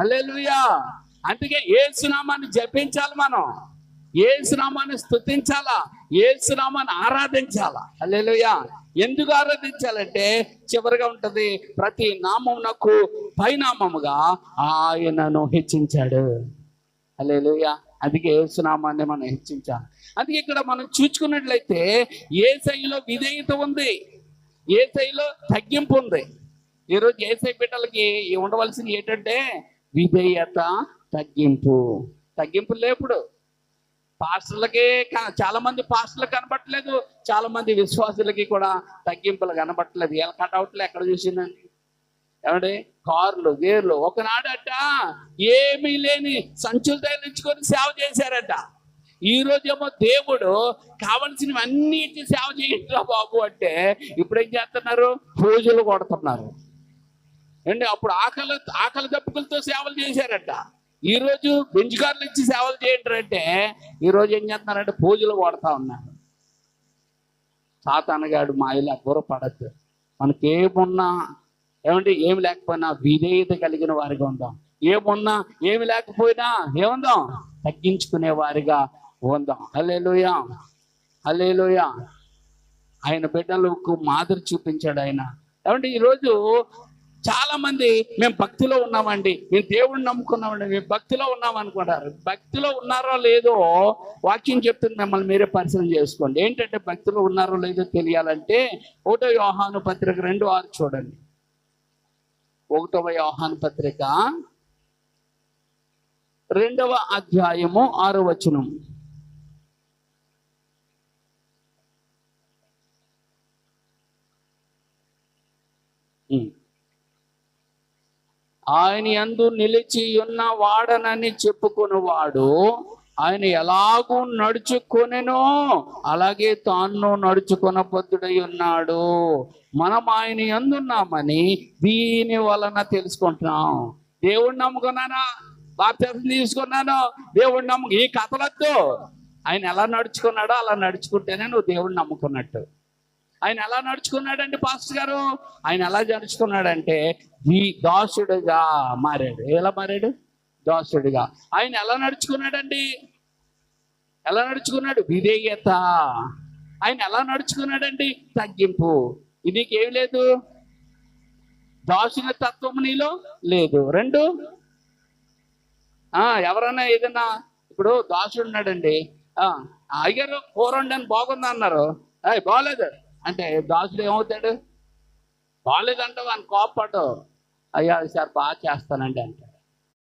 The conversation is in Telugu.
అల్లెలుయా అందుకే ఏసునామాన్ని జపించాలి మనం. ఏసునామాన్ని స్తుతించాలా? ఏసునామాన్ని ఆరాధించాలా? అల్లెలుయా ఎందుకు ఆరాధించాలంటే చివరిగా ఉంటది ప్రతి నామమునకు పైనామముగా ఆయనను హెచ్చించాడు. అల్లెలుయా అందుకే ఏసునామాన్ని మనం హెచ్చించాలి. అందుకే ఇక్కడ మనం చూసుకున్నట్లయితే ఏ శైలిలో విధేయత ఉంది. ఏ శైలిలో తగ్గింపు ఉంది. ఈరోజు ఏసై బిడ్డలకి ఉండవలసింది ఏంటంటే విధేయత తగ్గింపు. తగ్గింపు లేపుడు. పాస్టర్లకి చాలా మంది పాస్టర్లు కనబట్టలేదు. చాలా మంది విశ్వాసులకి కూడా తగ్గింపులు కనబట్టలేదు. ఎలా కటౌట్లు ఎక్కడ చూసిందండి? ఏమండి? కార్లు గేర్లు. ఒకనాడట ఏమీ లేని సంచులు తగిలించుకొని సేవ చేశారట. ఈ రోజేమో దేవుడు కావలసినవన్నీ అన్ని ఇచ్చి సేవ చేయట్లా బాబు అంటే ఇప్పుడు ఏం చేస్తున్నారు? పూజలు కొడుతున్నారు. అండి అప్పుడు ఆకలి ఆకలి దప్పులతో సేవలు చేశారట. ఈ రోజు బెంచుకారులు ఇచ్చి సేవలు చేయంటారంటే ఈరోజు ఈ రోజు ఏం చేస్తున్నారంటే పూజలు కొడతా ఉన్నారు. సాతానగాడు మాయలు ఎవ్వరూ పడద్దు. మనకేమున్నా ఏమంటే ఏమి లేకపోయినా విధేయత కలిగిన వారిగా ఉందాం. ఏమున్నా ఏమి లేకపోయినా ఏముందాం? తగ్గించుకునే వారిగా ఉందాం. హల్లెలూయా హల్లెలూయా. ఆయన బిడ్డలకు మాదిరి చూపించాడు ఆయన. ఏమంటే ఈరోజు చాలా మంది మేము భక్తిలో ఉన్నామండి. మేము దేవుడిని నమ్ముకున్నామండి. మేము భక్తిలో ఉన్నాం అనుకుంటారు భక్తిలో ఉన్నారో లేదో వాక్యం చెప్తుంది మిమ్మల్ని మీరే పరిశీలన చేసుకోండి. ఏంటంటే భక్తిలో ఉన్నారో లేదో తెలియాలంటే ఒకటో యోహాను పత్రిక రెండు ఆరు చూడండి. ఒకటవ యోహాను పత్రిక రెండవ అధ్యాయము ఆరో వచనం. Mm. ఆయన ఎందు నిలిచి ఉన్న వాడనని చెప్పుకునేవాడు. ఆయన ఎలాగూ నడుచుకొనెనో అలాగే తాను నడుచుకొన బుద్ధుడై ఉన్నాడు. మనం ఆయన ఎందున్నామని దీని వలన తెలుసుకుంటున్నాం. దేవుడు నమ్ముకున్నానా? బాప్తిసం తీసుకున్నాను. దేవుడు నమ్ము ఈ కథలొద్దు. ఆయన ఎలా నడుచుకున్నాడో అలా నడుచుకుంటేనే నువ్వు దేవుణ్ణి నమ్ముకున్నట్టు. ఆయన ఎలా నడుచుకున్నాడండి పాస్టర్ గారు? ఆయన ఎలా నడుచుకున్నాడంటే ఈ దాసుడుగా మారాడు. ఎలా మారాడు? దాసుడుగా. ఆయన ఎలా నడుచుకున్నాడండి? ఎలా నడుచుకున్నాడు? విధేయత. ఆయన ఎలా నడుచుకున్నాడండి? తగ్గింపు. నీకేం లేదు? దాసుని తత్వం నీలో లేదు. రెండు? ఆ ఎవరైనా ఏదైనా ఇప్పుడు దాసుడు ఉన్నాడండి అయ్యారు కూర వండని బాగుంది అన్నారు బాగలేదు. అంటే దాసుడు ఏమవుతాడు? బాగలేదు అంటే కోపడ్డు అయ్యా సార్ బాగా చేస్తానండి అంటే